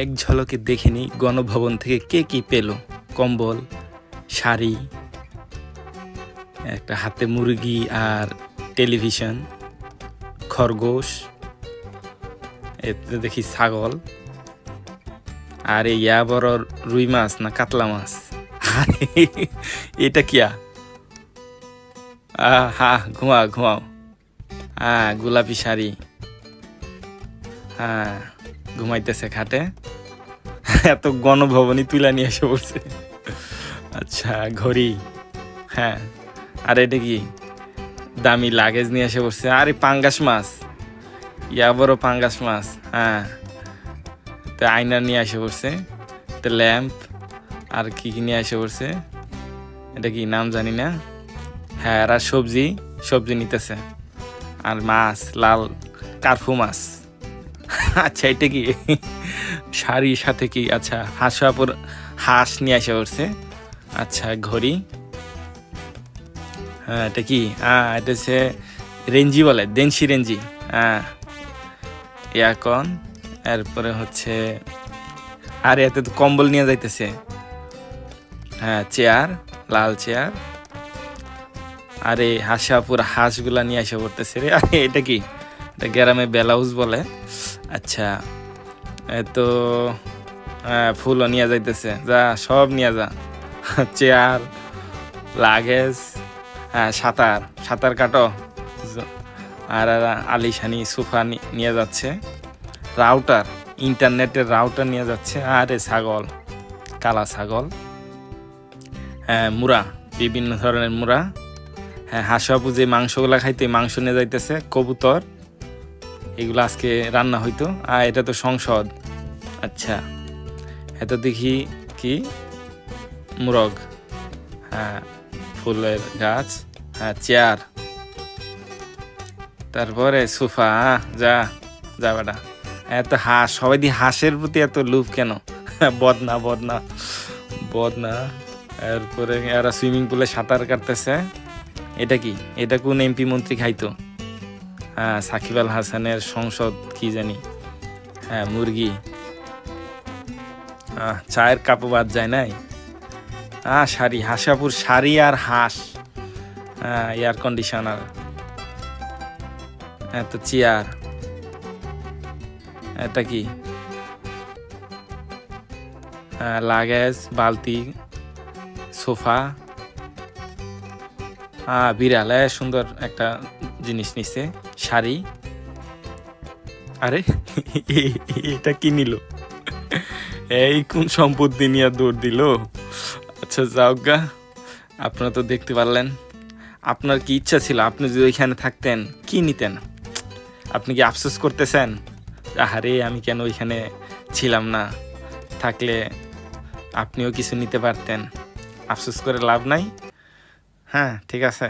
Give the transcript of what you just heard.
এক ঝলকে দেখে নিই গণভবন থেকে কে কি পেল। কম্বল, শাড়ি, একটা হাতে মুরগি আর টেলিভিশন, খরগোশ, এতে দেখি ছাগল আর এই বড় রুই মাছ না কাতলা মাছ। এটা কিয়া হা ঘুমাও ঘুমাও। হ্যাঁ গোলাপি শাড়ি। হ্যাঁ ঘুমাইতেছে খাটে। এত গণভবনই তুলা নিয়ে এসে পড়ছে আচ্ছা ঘড়ি। হ্যাঁ। আর এটা কি? দামি লাগেজ নিয়ে এসে পড়ছে আরে, পাঙ্গাস মাছ। ইয়া বড় পাঙ্গাস মাছ। হ্যাঁ। তো আয়না নিয়ে এসে পড়ছে তো ল্যাম্প। আর কি কি নিয়ে এসে পড়ছে এটা কি, নাম জানি না। হ্যাঁ আর সবজি। সবজি নিতেছে। আর মাছ, লাল কার্ফু মাছ। আচ্ছা এটা কি? শাড়ির সাথে কি? আচ্ছা হাঁসাপুর হাঁস নিয়ে আসা পড়ছে। আচ্ছা ঘড়ি। হ্যাঁ এটা কি? হ্যাঁ এটা হচ্ছে রেঞ্জি বলে দেনসি রেঞ্জি। হ্যাঁ ইয়াকন, এরপরে হচ্ছে, আর, এতে তো কম্বল নিয়ে যাইতেছে। হ্যাঁ চেয়ার, লাল চেয়ার। আরে হাসাপুর হাঁসগুলা নিয়ে আসা পড়তেছে রে। আরে, এটা কি? এটা গ্রামে ব্লাউজ বলে। আচ্ছা তো ফুলও নিয়ে যাইতেছে। যা, সব নিয়ে যা। চেয়ার, লাগেজ হ্যাঁ সাঁতার সাঁতার কাটো। আর আলিশানি, সোফা নিয়ে যাচ্ছে। রাউটার, ইন্টারনেটের রাউটার নিয়ে যাচ্ছে। আরে, ছাগল, কালা ছাগল। হ্যাঁ মুড়া, বিভিন্ন ধরনের মুড়া। হ্যাঁ হাঁসাপু যে মাংসগুলা খাইতে, মাংস নিয়ে যাইতেছে, কবুতর। এগুলো আজকে রান্না হইতো। আর এটা তো সংসদ। আচ্ছা এত দেখি কি? মুরগ। হ্যাঁ ফুলের গাছ। হ্যাঁ চেয়ার। তারপরে সোফা। যা যা বেটা। এত হাঁস, সবাই দি হাঁসের প্রতি এত লুভ কেন? বদনা বদনা। বদনা। এরপরে এরা সুইমিং পুলে সাঁতার কাটতেছে। এটা কি? এটা কোন এমপি মন্ত্রী খাইতো? হ্যাঁ সাকিব আল হাসানের সংসদ কি জানি? হ্যাঁ মুরগি। চায়ের কাপও বাদ যায় নাই? হ্যাঁ শাড়ি, হাসাপুর শাড়ি আর হাঁস। হ্যাঁ এয়ার কন্ডিশনার হ্যাঁ তো চেয়ার এটা কি? হ্যাঁ লাগেজ বালতি, সোফা। হ্যাঁ বিড়াল সুন্দর একটা জিনিস নিছে। শাড়ি। আরে, এটা কি নিল? এই কোন সম্পত্তি নিয়ে দৌড় দিল? আচ্ছা যাও গা। আপনারা তো দেখতে পারলেন। আপনার কি ইচ্ছা ছিল? আপনি যদি ওইখানে থাকতেন, কি নিতেন? আপনি কি আফসোস করতেছেন? আহারে, আমি কেন ওইখানে ছিলাম না? থাকলে আপনিও কিছু নিতে পারতেন। আফসোস করে লাভ নাই? হ্যাঁ ঠিক আছে।